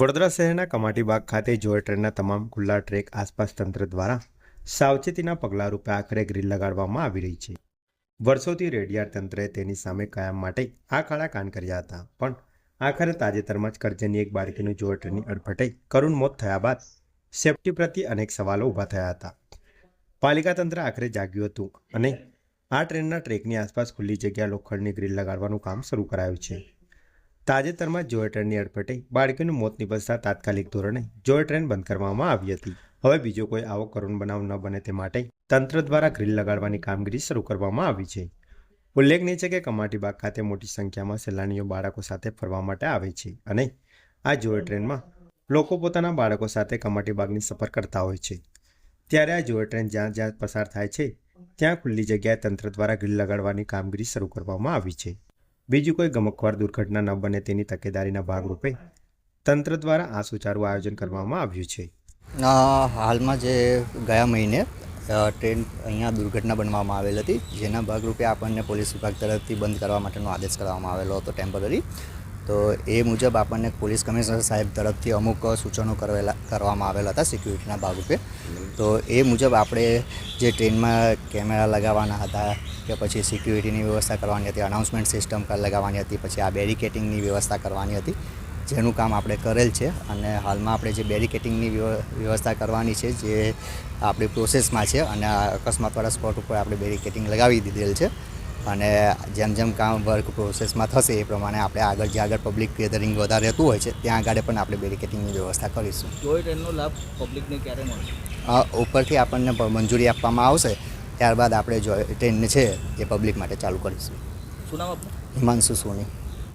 વડોદરા શહેરના કમાટીબાગ ખાતે જોય ટ્રેનના તમામ ખુલ્લા ટ્રેક આસપાસ તંત્ર દ્વારા સાવચેતીના પગલાં રૂપે આખરે ગ્રીલ લગાડવામાં આવી રહી છે. વર્ષોથી રેડિયાર તંત્રે તેની સામે કાયમ માટે આ કાળા કાન કર્યા હતા, પણ આખરે તાજેતરમાં જ કરજણની એક બાળકીનું જોય ટ્રેનની અડફટે કરુણ મોત થયા બાદ સેફટી પ્રત્યે અનેક સવાલો ઊભા થયા હતા. પાલિકા તંત્ર આખરે જાગ્યું હતું અને આ ટ્રેનના ટ્રેકની આસપાસ ખુલ્લી જગ્યા લોખંડની ગ્રીલ લગાડવાનું કામ શરૂ કરાયું છે. તાજેતરમાં જોય ટ્રેનની અડફેટે બાળકીનું મોત નિપજતા તાત્કાલિક ધોરણે જોય ટ્રેન બંધ કરવામાં આવી હતી. હવે બીજો કોઈ આવો કરુણ બનાવ ન બને તે માટે તંત્ર દ્વારા ગ્રીલ લગાડવાની કામગીરી શરૂ કરવામાં આવી છે. ઉલ્લેખનીય છે કે કમાટીબાગ ખાતે મોટી સંખ્યામાં સહેલાણીઓ બાળકો સાથે ફરવા માટે આવે છે અને આ જોય ટ્રેનમાં લોકો પોતાના બાળકો સાથે કમાટીબાગની સફર કરતા હોય છે. ત્યારે આ જોય ટ્રેન જ્યાં જ્યાં પસાર થાય છે, ત્યાં ખુલ્લી જગ્યાએ તંત્ર દ્વારા ગ્રીલ લગાડવાની કામગીરી શરૂ કરવામાં આવી છે. બીજું કોઈ ગમકવાર દુર્ઘટના ન બને તેની તકેદારીના ભાગરૂપે તંત્ર દ્વારા આ સુચારું આયોજન કરવામાં આવ્યું છે. હાલમાં જે ગયા મહિને ટ્રેન અહીંયા દુર્ઘટના બનવામાં આવેલ હતી, જેના ભાગરૂપે આપણને પોલીસ વિભાગ તરફથી બંધ કરવા માટેનો આદેશ કરવામાં આવેલો હતો ટેમ્પરરી. તો એ મુજબ આપણને પોલીસ કમિશનર સાહેબ તરફથી અમુક સૂચનો કરેલા, કરવામાં આવેલા હતા સિક્યુરિટીના ભાગરૂપે તો એ મુજબ આપણે જે ટ્રેનમાં કેમેરા લગાવવાના હતા કે પછી સિક્યુરિટીની વ્યવસ્થા કરવાની હતી અનાઉન્સમેન્ટ સિસ્ટમ લગાવવાની હતી, પછી આ બેરિકેટિંગની વ્યવસ્થા કરવાની હતી, જેનું કામ આપણે કરેલ છે. અને હાલમાં આપણે જે બેરિકેટિંગની વ્યવસ્થા કરવાની છે, જે આપણી પ્રોસેસમાં છે, અને આ અકસ્માતવાળા સ્પોટ ઉપર આપણે બેરિકેટિંગ લગાવી દીધેલ છે. અને જેમ જેમ કામ વર્ક પ્રોસેસમાં થશે એ પ્રમાણે આપણે આગળ જે આગળ પબ્લિક ગેધરિંગ વધારે રહેતું હોય છે ત્યાં આગળ પણ આપણે બેરિકેટિંગની વ્યવસ્થા કરીશું. જોઈ ટ્રેનનો લાભ પબ્લિકને ક્યારે મળશે ઉપરથી આપણને મંજૂરી આપવામાં આવશે ત્યારબાદ આપણે જો ટ્રેન છે એ પબ્લિક માટે ચાલુ કરીશું. શું નામ હિમાંશુ સોની.